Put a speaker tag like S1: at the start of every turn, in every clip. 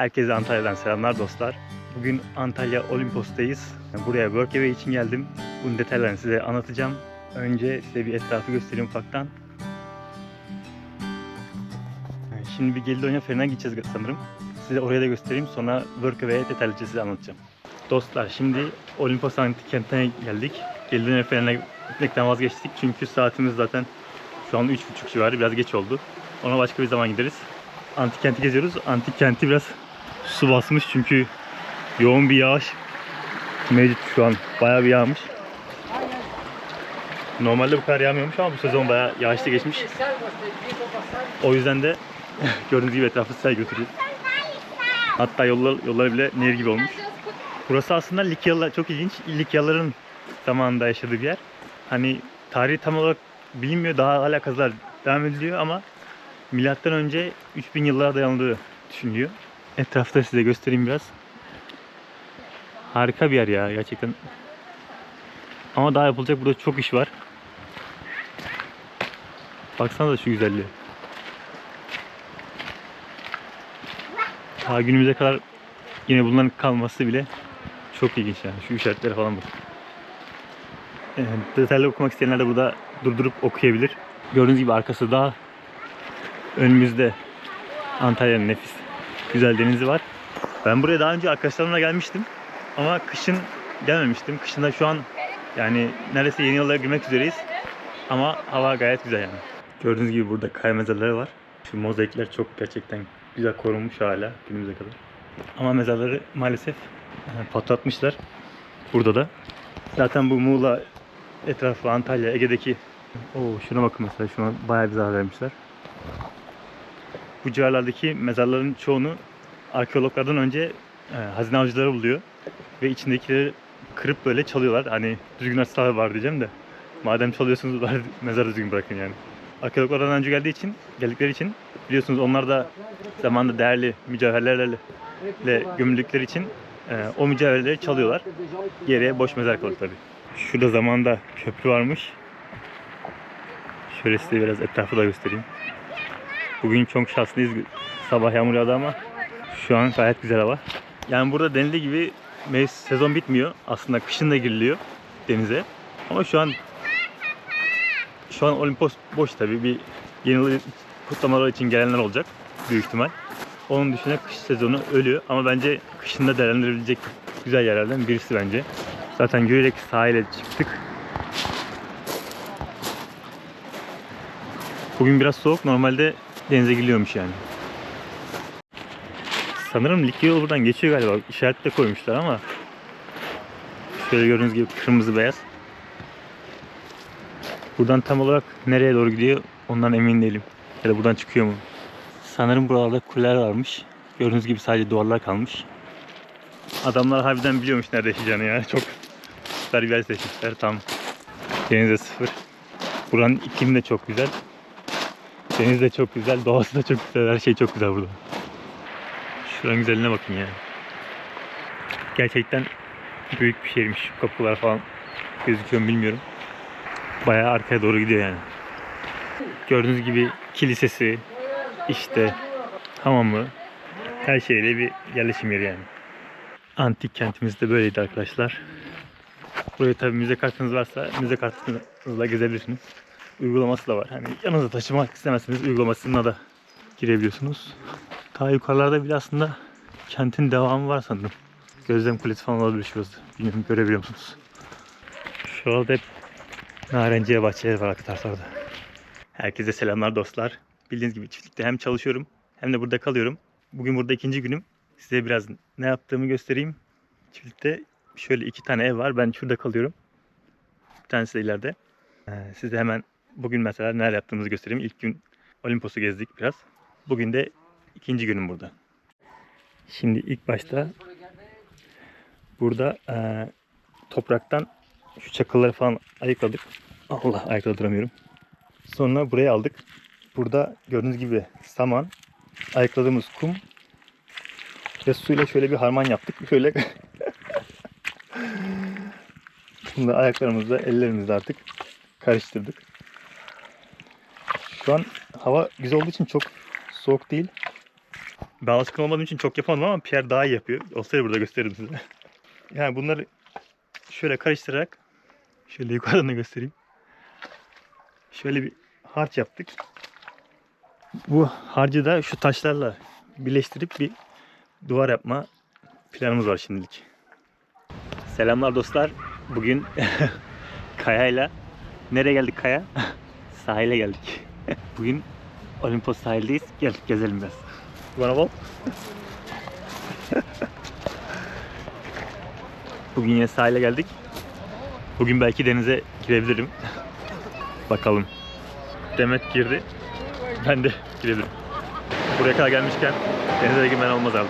S1: Herkese Antalya'dan selamlar dostlar. Bugün Antalya Olimpos'tayız. Buraya Workaway için geldim. Bunun detaylarını size anlatacağım. Önce size bir etrafı göstereyim ufaktan. Şimdi bir Gelidonya Feri'ne gideceğiz sanırım. Size oraya da göstereyim. Sonra Workaway'e detaylıca size anlatacağım. Dostlar şimdi Olimpos Antik Kenti'ne geldik. Gelidonya Feri'ne gitmekten vazgeçtik. Çünkü saatimiz zaten şu an 3.30 civarı. Biraz geç oldu. Ona başka bir zaman gideriz. Antik kenti geziyoruz. Antik kenti biraz su basmış çünkü yoğun bir yağış mevcut şu an. Bayağı bir yağmış. Normalde bu kadar yağmıyormuş ama bu sezon bayağı yağışlı geçmiş. O yüzden de gördüğünüz gibi etrafı sel götürüyor. Hatta yollar, yolları bile nehir gibi olmuş. Burası aslında Likyalılar çok ilginç. Likyalıların zamanında yaşadığı bir yer. Hani tarihi tam olarak bilinmiyor. Daha hala kazılar devam ediliyor ama milattan önce 3000 yıllara dayandığı düşünülüyor. Etrafta size göstereyim biraz. Harika bir yer ya gerçekten. Ama daha yapılacak burada çok iş var. Baksana da şu güzelliğe. Daha günümüze kadar yine bunların kalması bile çok ilginç yani. Şu işaretlere falan bak. Ee, detaylı okumak isteyenler de burada durdurup okuyabilir. Gördüğünüz gibi arkası dağ. Önümüzde Antalya'nın nefis güzel denizi var. Ben buraya daha önce arkadaşlarımla gelmiştim. Ama kışın gelmemiştim. Kışında şu an yani neredeyse yeni yıllara girmek üzereyiz. Ama hava gayet güzel yani. Gördüğünüz gibi burada kaya mezarları var. Şu mozaikler çok gerçekten güzel korunmuş hala günümüze kadar. Ama mezarları maalesef e, patlatmışlar. Burada da. Zaten bu Muğla etrafı Antalya, Ege'deki Oo, şuna bakın mesela şuna bayağı bir zarar vermişler. Bu civarlardaki mezarların çoğunu arkeologlardan önce e, hazine avcıları buluyor. Ve içindekileri kırıp böyle çalıyorlar. Hani düzgün açsalar var diyeceğim de. Madem çalıyorsunuz bari mezarı düzgün bırakın yani. Arkeologlardan önce geldiği için, geldikleri için biliyorsunuz onlar da zamanında değerli mücevherlerle gömüldükleri için e, o mücevherleri çalıyorlar. Geriye boş mezar kalıyor tabii. Şurada zamanda köprü varmış. Şöyle size biraz etrafı da göstereyim. Bugün çok şanslıyız. Sabah yağmur yağdı ama şu an gayet güzel hava. Yani burada denildiği gibi mevsim sezon bitmiyor. Aslında kışın da giriliyor denize. Ama şu an şu an Olimpos boş tabii. Bir yeni yıl kutlamalar için gelenler olacak büyük ihtimal. Onun dışında kış sezonu ölüyor ama bence kışında değerlendirilecek güzel yerlerden birisi bence. Zaten yürüyerek sahile çıktık. Bugün biraz soğuk. Normalde denize giriliyormuş yani. Sanırım Likya yolu buradan geçiyor galiba. İşaret de koymuşlar ama şöyle gördüğünüz gibi kırmızı beyaz. Buradan tam olarak nereye doğru gidiyor ondan emin değilim. Ya da buradan çıkıyor mu? Sanırım buralarda kuleler varmış. Gördüğünüz gibi sadece duvarlar kalmış. Adamlar harbiden biliyormuş nerede yaşayacağını yani. Çok süper bir yer seçmişler. Tam denize sıfır. Buranın iklimi de çok güzel. Deniz de çok güzel, doğası da çok güzel, her şey çok güzel burada. Şuranın güzelliğine bakın ya. Gerçekten büyük bir şehirmiş. Kapılar falan gözüküyor mu bilmiyorum. Bayağı arkaya doğru gidiyor yani. Gördüğünüz gibi kilisesi, işte hamamı, her şeyle bir yerleşim yeri yani. Antik kentimiz de böyleydi arkadaşlar. Buraya tabii müze kartınız varsa müze kartınızla gezebilirsiniz uygulaması da var. Hani yanınıza taşımak istemezseniz uygulamasına da girebiliyorsunuz. Ta yukarılarda bile aslında kentin devamı var sanırım. Gözlem kulesi falan olabilir şurası. Bilmiyorum görebiliyor musunuz? Şurada hep narenciye bahçeleri var arka taraflarda. Herkese selamlar dostlar. Bildiğiniz gibi çiftlikte hem çalışıyorum hem de burada kalıyorum. Bugün burada ikinci günüm. Size biraz ne yaptığımı göstereyim. Çiftlikte şöyle iki tane ev var. Ben şurada kalıyorum. Bir tanesi de ileride. Ee, size hemen Bugün mesela neler yaptığımızı göstereyim. İlk gün Olimpos'u gezdik biraz. Bugün de ikinci günüm burada. Şimdi ilk başta burada e, topraktan şu çakılları falan ayıkladık. Allah ayakta duramıyorum. Sonra buraya aldık. Burada gördüğünüz gibi saman, ayıkladığımız kum ve suyla şöyle bir harman yaptık. Şöyle Şimdi ayaklarımızla, ellerimizle artık karıştırdık. Şu an hava güzel olduğu için çok soğuk değil. Ben alışkın olmadığım için çok yapamadım ama Pierre daha iyi yapıyor. Olsaydı burada gösteririm size. Yani bunları şöyle karıştırarak şöyle yukarıdan da göstereyim. Şöyle bir harç yaptık. Bu harcı da şu taşlarla birleştirip bir duvar yapma planımız var şimdilik. Selamlar dostlar. Bugün Kaya'yla nereye geldik Kaya? Sahile geldik. Bugün Olimpos sahildeyiz. Gel gezelim biraz. Bana bak. Bugün yine sahile geldik. Bugün belki denize girebilirim. Bakalım. Demet girdi. Ben de girebilirim. Buraya kadar gelmişken denize de girmen olmaz abi.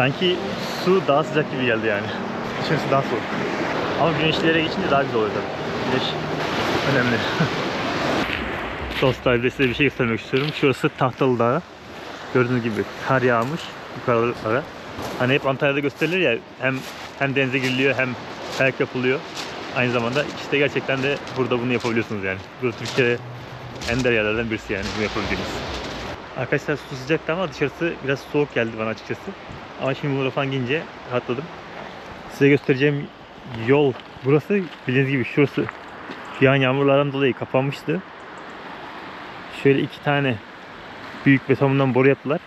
S1: Sanki su daha sıcak gibi geldi yani. İçerisi daha soğuk. Ama güneşli yere geçince daha güzel oluyor tabii. Güneş önemli. Dostlar bir de size bir şey göstermek istiyorum. Şurası Tahtalı Dağı. Gördüğünüz gibi kar yağmış yukarılara. Hani hep Antalya'da gösterilir ya hem hem denize giriliyor hem kayak yapılıyor. Aynı zamanda işte gerçekten de burada bunu yapabiliyorsunuz yani. Burası Türkiye'de ender yerlerden birisi yani bunu yapabildiğiniz. Arkadaşlar su sıcaktı ama dışarısı biraz soğuk geldi bana açıkçası. Ama şimdi bunları falan giyince rahatladım. Size göstereceğim yol burası bildiğiniz gibi şurası yağan yağmurlardan dolayı kapanmıştı. Şöyle iki tane büyük betondan boru yaptılar.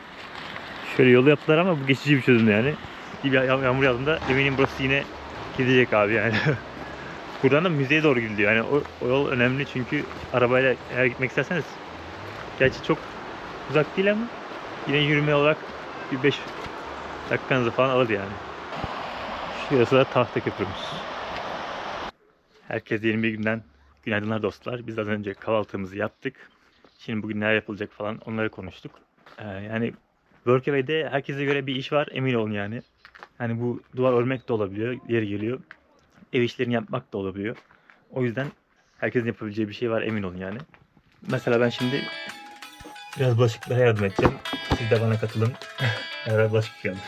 S1: Şöyle yolu yaptılar ama bu geçici bir çözüm yani. Bir yağ- yağmur yağdığında eminim burası yine gidecek abi yani. Buradan da müzeye doğru gidiliyor. Yani o, o yol önemli çünkü arabayla eğer gitmek isterseniz gerçi çok uzak değil ama yine yürüme olarak bir 5 dakikanızı falan alır yani. Şurası da tahta köprümüz. Herkese yeni bir günden günaydınlar dostlar. Biz az önce kahvaltımızı yaptık. Şimdi bugün neler yapılacak falan onları konuştuk. Ee, yani Workaway'de herkese göre bir iş var emin olun yani. Yani bu duvar örmek de olabiliyor, yeri geliyor. Ev işlerini yapmak da olabiliyor. O yüzden herkesin yapabileceği bir şey var emin olun yani. Mesela ben şimdi biraz bulaşıklara yardım edeceğim. Siz de bana katılın. Beraber bulaşık yıkayalım.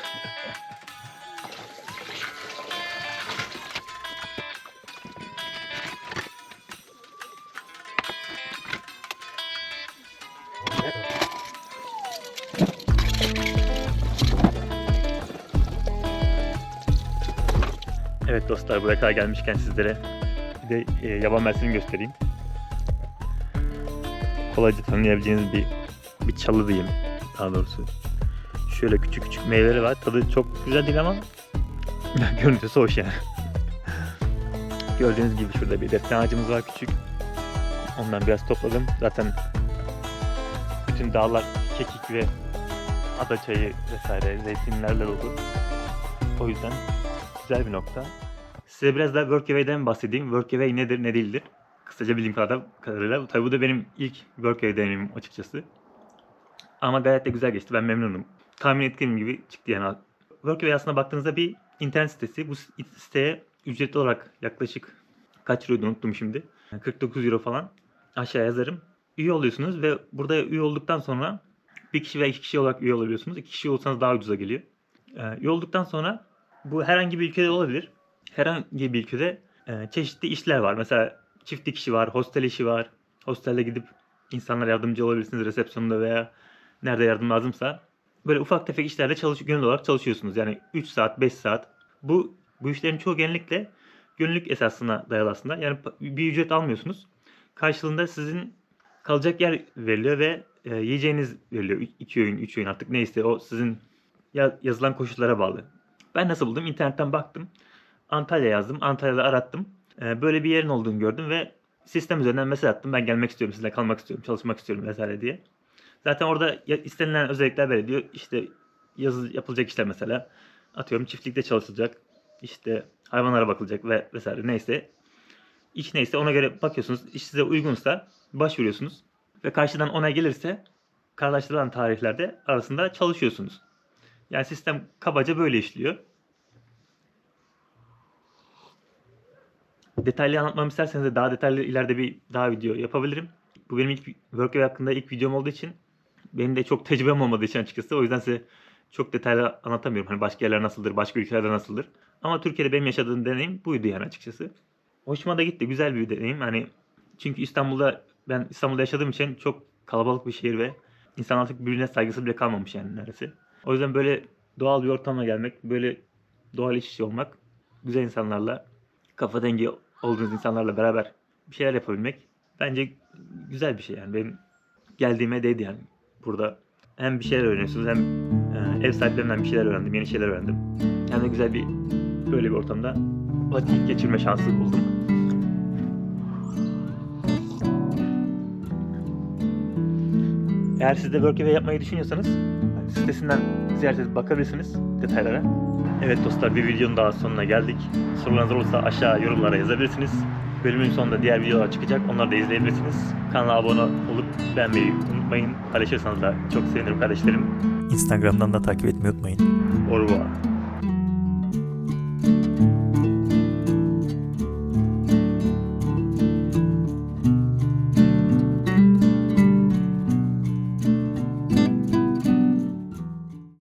S1: Evet dostlar buraya kadar gelmişken sizlere bir de e, yaban mersini göstereyim. Kolayca tanıyabileceğiniz bir bir çalı diyeyim daha doğrusu. Şöyle küçük küçük meyveleri var. Tadı çok güzel değil ama görüntüsü hoş yani. Gördüğünüz gibi şurada bir defne ağacımız var küçük. Ondan biraz topladım. Zaten bütün dağlar kekik ve adaçayı vesaire zeytinlerle dolu. O yüzden güzel bir nokta. Size biraz daha Workaway'den bahsedeyim. Workaway nedir, ne değildir? Kısaca bildiğim kadar, kadarıyla. Tabii bu da benim ilk Workaway deneyimim açıkçası. Ama gayet de güzel geçti. Ben memnunum. Tahmin ettiğim gibi çıktı yani. Workaway aslında baktığınızda bir internet sitesi. Bu siteye ücretli olarak yaklaşık kaç euroydu unuttum şimdi. 49 euro falan aşağı yazarım. Üye oluyorsunuz ve burada üye olduktan sonra bir kişi veya iki kişi olarak üye olabiliyorsunuz. İki kişi olsanız daha ucuza geliyor. Ee, üye olduktan sonra bu herhangi bir ülkede olabilir. Herhangi bir ülkede e, çeşitli işler var. Mesela çift dikişi var, hostel işi var. Hostelde gidip insanlara yardımcı olabilirsiniz resepsiyonda veya nerede yardım lazımsa. Böyle ufak tefek işlerde çalış gönüllü olarak çalışıyorsunuz. Yani 3 saat, 5 saat. Bu bu işlerin çoğu genellikle gönüllülük esasına dayalı aslında. Yani bir ücret almıyorsunuz. Karşılığında sizin kalacak yer veriliyor ve e, yiyeceğiniz veriliyor. 2 öğün, 3 öğün artık neyse o sizin ya- yazılan koşullara bağlı. Ben nasıl buldum? İnternetten baktım. Antalya yazdım. Antalya'da arattım. Ee, böyle bir yerin olduğunu gördüm ve sistem üzerinden mesaj attım. Ben gelmek istiyorum, sizinle kalmak istiyorum, çalışmak istiyorum vesaire diye. Zaten orada istenilen özellikler veriliyor. İşte yazı yapılacak işler mesela. atıyorum çiftlikte çalışılacak. işte hayvanlara bakılacak ve vesaire neyse. İş neyse ona göre bakıyorsunuz. İş size uygunsa başvuruyorsunuz. Ve karşıdan onay gelirse kararlaştırılan tarihlerde arasında çalışıyorsunuz. Yani sistem kabaca böyle işliyor. Detaylı anlatmamı isterseniz de daha detaylı ileride bir daha video yapabilirim. Bu benim ilk Workaway hakkında ilk videom olduğu için benim de çok tecrübem olmadığı için açıkçası o yüzden size çok detaylı anlatamıyorum. Hani başka yerler nasıldır, başka ülkelerde nasıldır. Ama Türkiye'de benim yaşadığım deneyim buydu yani açıkçası. Hoşuma da gitti. Güzel bir deneyim. Hani çünkü İstanbul'da ben İstanbul'da yaşadığım için çok kalabalık bir şehir ve insan artık birbirine saygısı bile kalmamış yani neredeyse. O yüzden böyle doğal bir ortama gelmek, böyle doğal iç olmak, güzel insanlarla, kafa dengi olduğunuz insanlarla beraber bir şeyler yapabilmek bence güzel bir şey yani. Benim geldiğime değdi yani burada. Hem bir şeyler öğreniyorsunuz hem e, ev sahiplerinden bir şeyler öğrendim, yeni şeyler öğrendim. Hem de güzel bir böyle bir ortamda vakit geçirme şansı buldum. Eğer siz de Workaway yapmayı düşünüyorsanız sitesinden ziyaret edip bakabilirsiniz detaylara. Evet dostlar bir videonun daha sonuna geldik. Sorularınız olursa aşağı yorumlara yazabilirsiniz. Bölümün sonunda diğer videolar çıkacak. Onları da izleyebilirsiniz. Kanala abone olup beğenmeyi unutmayın. Paylaşırsanız da çok sevinirim kardeşlerim.
S2: Instagram'dan da takip etmeyi unutmayın.
S1: Au revoir.